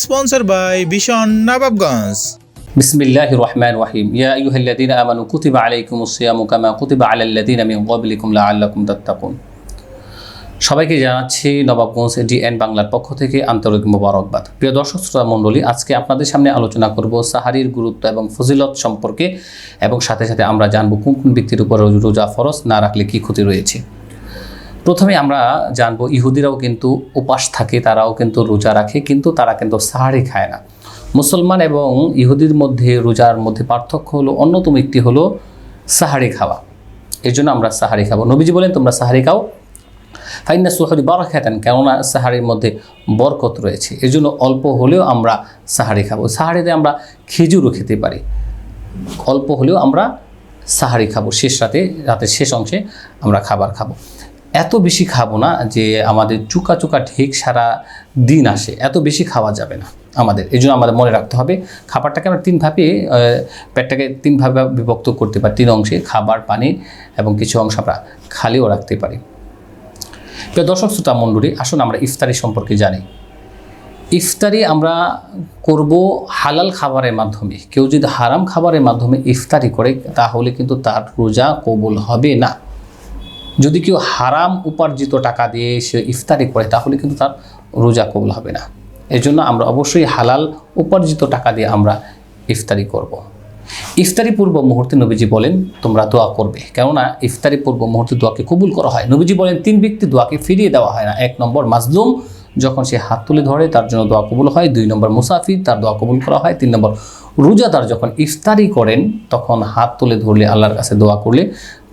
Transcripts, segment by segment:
Sponsor by ভীষণ নবাবগঞ্জ بسم الله الرحمن الرحيم يا أيها الذين آمنوا كتب عليكم الصيام كما كتب على الذين من قبلكم لعلكم تتقون সবাইকে জানাচ্ছি নবাবগঞ্জ ডিএন বাংলার পক্ষ থেকে আন্তরিক মোবারকবাদ প্রিয় দর্শক শ্রোতা মণ্ডলী আজকে আপনাদের সামনে আলোচনা করব সাহারির গুরুত্ব এবং ফজিলত সম্পর্কে এবং সাথে সাথে আমরা জানব কোন কোন ব্যক্তির উপর রোজা ফরজ না রাখলে কি ক্ষতি রয়েছে প্রথমে আমরা জানব ইহুদিরাও কিন্তু উপাস থাকে, তারাও কিন্তু রোজা রাখে, কিন্তু তারা কিন্তু সাহারি খায় না। মুসলমান এবং ইহুদির মধ্যে রোজার মধ্যে পার্থক্য হলো, অন্যতম একটি হলো সাহারি খাওয়া। এর জন্য আমরা সাহারি খাব। নবীজি বলেন, তোমরা সাহারি খাও। ফাইনা সুহারি বরখাতান কেননা সাহারির মধ্যে বরকত রয়েছে। এর জন্য অল্প হলেও আমরা সাহারি খাব। সাহারিতে আমরা খেজুরও খেতে পারি। অল্প হলেও আমরা সাহারি খাব। শেষ রাতে, রাতের শেষ অংশে আমরা খাবার খাব। এত বেশি খাব না যে আমাদের চুকা চুকা ঠিক সারা দিন আসে, এত বেশি খাওয়া যাবে না আমাদের। এই জন্য আমাদের মনে রাখতে হবে, খাবারটাকে আমরা তিন ভাবে পেটটাকে তিন ভাবে বিভক্ত করতে পারি। তিন অংশে খাবার, পানি এবং কিছু অংশ আমরা খালিও রাখতে পারি। প্রিয় দর্শক, শ্রোতা মণ্ডলী, আসুন আমরা ইফতারি সম্পর্কে জানি। ইফতারি আমরা করব হালাল খাবারের মাধ্যমে। কেউ যদি হারাম খাবারের মাধ্যমে ইফতারি করে, তাহলে কিন্তু তার রোজা কবুল হবে না। যদি কেউ হারাম উপার্জিত টাকা দিয়ে সে ইফতারি করে, তাহলে কিন্তু তার রোজা কবুল হবে না। এর জন্য আমরা অবশ্যই হালাল উপার্জিত টাকা দিয়ে আমরা ইফতারি করব। ইফতারি পূর্ব মুহূর্তে নবীজি বলেন, তোমরা দোয়া করবে। কেননা ইফতারি পূর্ব মুহূর্তে দোয়াকে কবুল করা হয়। নবীজি বলেন, তিন ব্যক্তি দোয়াকে ফিরিয়ে দেওয়া হয় না। এক নম্বর মাজলুম, যখন সে হাত তুলে ধরে, তার জন্য দোয়া কবুল হয়। দুই নম্বর মুসাফির, তার দোয়া কবুল করা হয়। তিন নম্বর রোজাদার যখন ইফতারি করেন, তখন হাত তুলে ধরলে আল্লাহর কাছে দোয়া করলে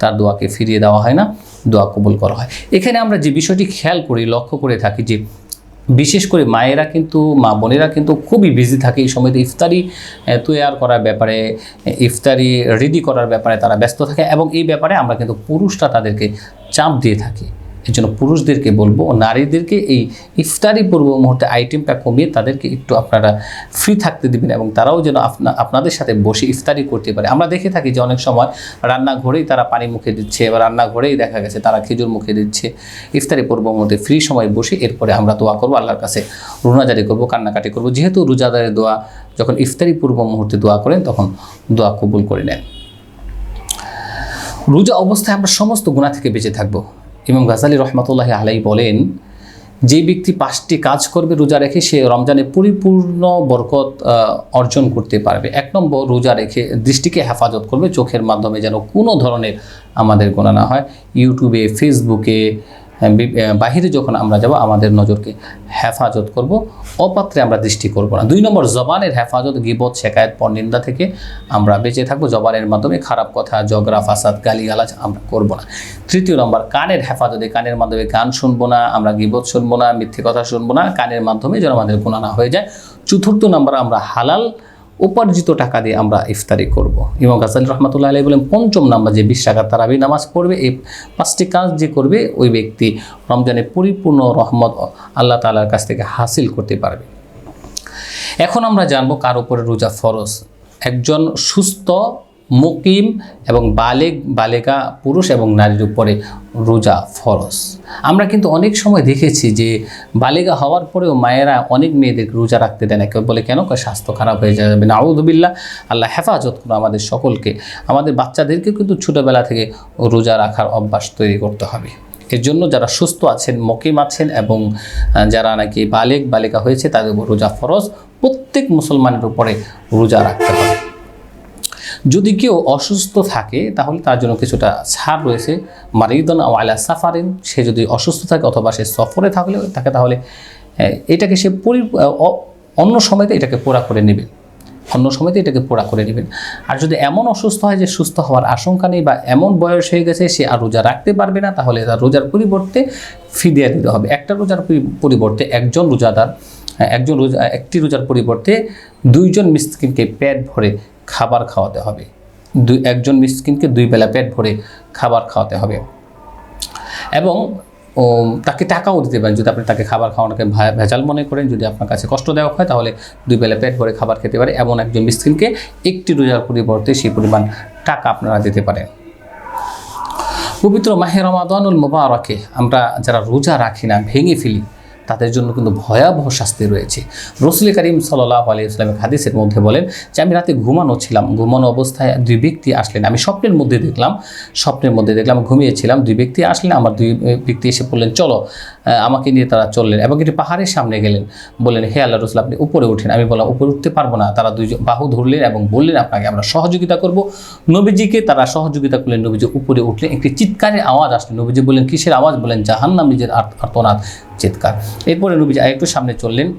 তার দোয়াকে ফিরিয়ে দেওয়া হয় না। দোয়া কবুল করা হয়। এখানে আমরা যে বিষয়টি খেয়াল করি, লক্ষ্য করে থাকি যে বিশেষ করে মায়েরা কিন্তু, মা বোনেরা কিন্তু খুবই বিজি থাকে এই সময়তে। ইফতারি তৈয়ার করার ব্যাপারে ইফতারি রেডি করার ব্যাপারে তারা ব্যস্ত থাকে এবং এই ব্যাপারে আমরা কিন্তু পুরুষরা তাদেরকে চাপ দিয়ে থাকি। এর জন্য পুরুষদেরকে বলব, নারীদেরকে এই ইফতারি পূর্ব মুহূর্তে আইটেমটা কমিয়ে তাদেরকে একটু আপনারা ফ্রি থাকতে দিবেন এবং তারাও যেন আপনা, আপনাদের সাথে বসে ইফতারি করতে পারে। আমরা দেখে থাকি যে অনেক সময় রান্নাঘরেই তারা পানি মুখে দিচ্ছে বা রান্নাঘরেই দেখা গেছে তারা খেজুর মুখে দিচ্ছে। ইফতারি পূর্ব মুহূর্তে ফ্রি সময় বসে এরপরে আমরা দোয়া করব, আল্লাহর কাছে রোনাজারি করব, কান্নাকাটি করব। যেহেতু রোজাদারের দোয়া, যখন ইফতারি পূর্ব মুহূর্তে দোয়া করেন তখন দোয়া কবুল করে নেন। রোজা অবস্থায় আমরা সমস্ত গুণা থেকে বেঁচে থাকব। ইমাম গাজালি রহমতুল্লাহ আলাই বলেন, যে ব্যক্তি পাঁচটি কাজ করবে রোজা রেখে সে রমজানে পরিপূর্ণ বরকত অর্জন করতে পারবে। এক নম্বর, রোজা রেখে দৃষ্টিকে হেফাজত করবে, চোখের মাধ্যমে যেন কোনো ধরনের আমাদের গোনা না হয়। ইউটিউবে, ফেসবুকে বাহিরে যখন আমরা যাব, আমাদের নজরকে হেফাজত করব, অপাত্রে আমরা দৃষ্টি করব না। দুই নম্বর, জবানের হেফাজত, গিবত শেখায়ত পরনিন্দা থেকে আমরা বেঁচে থাকব। জবানের মাধ্যমে খারাপ কথা জগরা ফাসাদ, গালিগালাজ আমরা করব না। তৃতীয় নম্বর, কানের হেফাজতে, কানের মাধ্যমে গান শুনব না, আমরা গিবত শুনব না, মিথ্যে কথা শুনব না। কানের মাধ্যমে যেন আমাদের গুণা না হয়ে যায়। চতুর্থ নম্বর, আমরা হালাল উপার্জিত টাকা দিয়ে আমরা ইফতারি করব। ইমাম গাজাল রহমতুল্লাহ আলাই বলেন, পঞ্চম নাম্বার যে বিশ টাকা তারাবি নামাজ পড়বে, এই পাঁচটি কাজ যে করবে, ওই ব্যক্তি রমজানের পরিপূর্ণ রহমত আল্লাহ তালার কাছ থেকে হাসিল করতে পারবে। এখন আমরা জানব কার উপরে রোজা ফরজ। একজন সুস্থ মুকিম এবং বালেক বালেকা পুরুষ এবং নারীর উপরে রোজা ফরজ। আমরা কিন্তু অনেক সময় দেখেছি যে বালেগা হওয়ার পরেও মায়েরা অনেক মেয়েদেরকে রোজা রাখতে দেয় না। কেউ বলে, কেন? স্বাস্থ্য খারাপ হয়ে যাবে। না আউদুবিল্লাহ আল্লাহ হেফাজত করো আমাদের সকলকে। আমাদের বাচ্চাদেরকে কিন্তু ছোটোবেলা থেকে রোজা রাখার অভ্যাস তৈরি করতে হবে। এর জন্য যারা সুস্থ আছেন, মকিম আছেন এবং যারা নাকি বালেক বালিকা হয়েছে, তাদের উপর রোজা ফরজ। প্রত্যেক মুসলমানের উপরে রোজা রাখতে হবে। যদি কেউ অসুস্থ থাকে, তাহলে তার জন্য কিছুটা ছাড় রয়েছে। মারিদন আলা সাফারিন, সে যদি অসুস্থ থাকে অথবা সে সফরে থাকলে থাকে তাহলে এটাকে সে পরি অন্য সময়তে এটাকে পোড়া করে নেবে। অন্য সময়তে এটাকে পোড়া করে নেবেন আর যদি এমন অসুস্থ হয় যে সুস্থ হওয়ার আশঙ্কা নেই বা এমন বয়স হয়ে গেছে সে আর রোজা রাখতে পারবে না, তাহলে তার রোজার পরিবর্তে ফিদিয়া দিতে হবে। একটা রোজার পরি- পরিবর্তে একজন রোজাদার, একজন রোজা, একটি রোজার পরিবর্তে দুইজন মিসকিনকে পেট ভরে খাবার খাওয়াতে হবে। দুই, একজন মিসকিনকে দুই বেলা পেট ভরে খাবার খাওয়াতে হবে। এবং তাকে টাকাও দিতে পারেন। যদি আপনি তাকে খাবার খাওয়ানোকে ভেজাল মনে করেন, যদি আপনার কাছে কষ্ট দেওয়া হয়, তাহলে দুই বেলা পেট ভরে খাবার খেতে পারে। এমন একজন মিসকিনকে একটি রোজার পরিবর্তে সেই পরিমাণ টাকা আপনারা দিতে পারেন। পবিত্র মাহে রমাদানুল মোবারকে আমরা যারা রোজা রাখি না, ভেঙে ফেলি তাদের জন্য কিন্তু ভয়াবহ শাস্তি রয়েছে। রসুল করিম সাল্লাহ আলী ইসলামের হাদিসের মধ্যে বলেন, যে আমি রাতে ঘুমানো ছিলাম, ঘুমানো অবস্থায় দুই ব্যক্তি আসলেন। আমি স্বপ্নের মধ্যে দেখলাম, স্বপ্নের মধ্যে দেখলাম, ঘুমিয়েছিলাম, দুই ব্যক্তি আসলেন, আমার দুই ব্যক্তি এসে বললেন, চলো আমাকে নিয়ে তারা চললেন এবং একটি পাহাড়ের সামনে গেলেন। বললেন, হে আল্লাহ রসুল, আপনি উপরে উঠেন। আমি বললাম, উপরে উঠতে পারব না। তারা দুই বাহু ধরলেন এবং বললেন, আপনাকে আমরা সহযোগিতা করব। নবীজিকে তারা সহযোগিতা করলেন। নবীজি উপরে উঠলেন। একটি চিৎকারের আওয়াজ আসলেন নবীজি বললেন, কিসের আওয়াজ? বলেন জাহান্নাম নিজের আর্তনাথ চিৎকার। এরপরে নবীজি আরেকটু সামনে চললেন।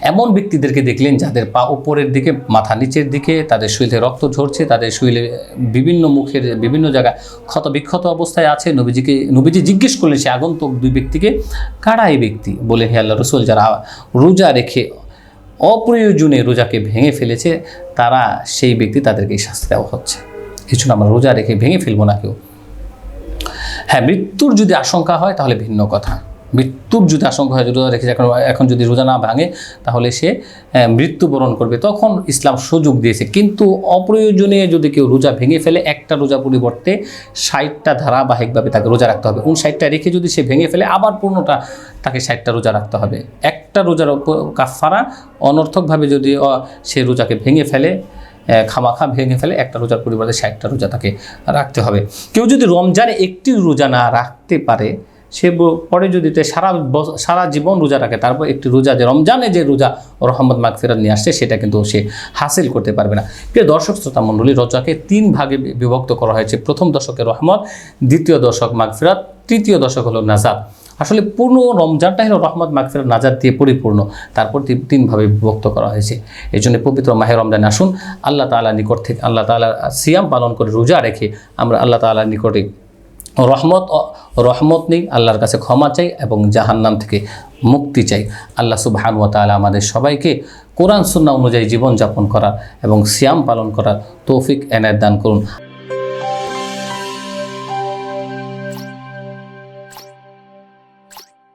এমন ব্যক্তিদেরকে দেখলেন যাদের পা উপরের দিকে, মাথা নিচের দিকে, তাদের শরীরে রক্ত ঝরছে, তাদের শরীরে বিভিন্ন মুখের বিভিন্ন জায়গায় ক্ষত বিক্ষত অবস্থায় আছে। নবীজিকে, নবীজি জিজ্ঞেস করলেন, সে আগন্তুক দুই ব্যক্তিকে, কারা এই ব্যক্তি? বলে, হে আল্লাহ রসুল, যারা রোজা রেখে অপ্রয়োজনে রোজাকে ভেঙে ফেলেছে, তারা সেই ব্যক্তি তাদেরকে শাস্তি দেওয়া হচ্ছে। কিছু আমরা রোজা রেখে ভেঙে ফেলব না কেউ। হ্যাঁ মৃত্যুর যদি আশঙ্কা হয়, তাহলে ভিন্ন কথা। মৃত্যুর যদি আশঙ্কা হয় রোজা রেখে এখন এখন যদি রোজা না ভাঙে, তাহলে সে মৃত্যুবরণ করবে। তখন ইসলাম সুযোগ দিয়েছে। কিন্তু অপ্রয়োজনে যদি কেউ রোজা ভেঙে ফেলে, একটা রোজা পরিবর্তে ষাটটা ধারাবাহিকভাবে তাকে রোজা রাখতে হবে। উন ষাটটা রেখে যদি সে ভেঙে ফেলে, আবার পূর্ণটা তাকে ষাটটা রোজা রাখতে হবে। একটা রোজার কাফারা অনর্থকভাবে যদি সে রোজাকে ভেঙে ফেলে খামাখা ভেঙে ফেলে, একটা রোজার পরিবর্তে ষাটটা রোজা তাকে রাখতে হবে। কেউ যদি রমজানে একটি রোজা না রাখতে পারে সে পরে যদি সারা সারা জীবন রোজা রাখে, তারপর একটি রোজা, যে রমজানে যে রোজা রহমদ মাগফিরাত নিয়ে আসছে, সেটা কিন্তু সে হাসিল করতে পারবে না। প্রিয় দর্শক, শ্রোতা মণ্ডলী, রোজাকে তিন ভাগে বিভক্ত করা হয়েছে। প্রথম দশকে রহমত, দ্বিতীয় দশক মাগফিরাত, তৃতীয় দশক হলো নাজাদ আসলে পূর্ণ রমজানটা হলো রহমত, মাগফিরাত নাজাদ দিয়ে পরিপূর্ণ। তারপর তিনভাবে বিভক্ত করা হয়েছে। এই জন্য পবিত্র মাহের রমজান আসুন। আল্লাহ তাআলা নিকট থেকে, আল্লাহ তাআলা সিয়াম পালন করে রোজা রেখে আমরা আল্লাহ তাআলার নিকটে রহমত রহমত নেই, আল্লাহর কাছে ক্ষমা চাই এবং জাহান্নাম থেকে মুক্তি চাই। আল্লাহ সুবহান ওয়া তালা আমাদের সবাইকে কোরআন সুন্না অনুযায়ী জীবনযাপন করা এবং শ্যাম পালন করার তৌফিক এনায়ত দান করুন।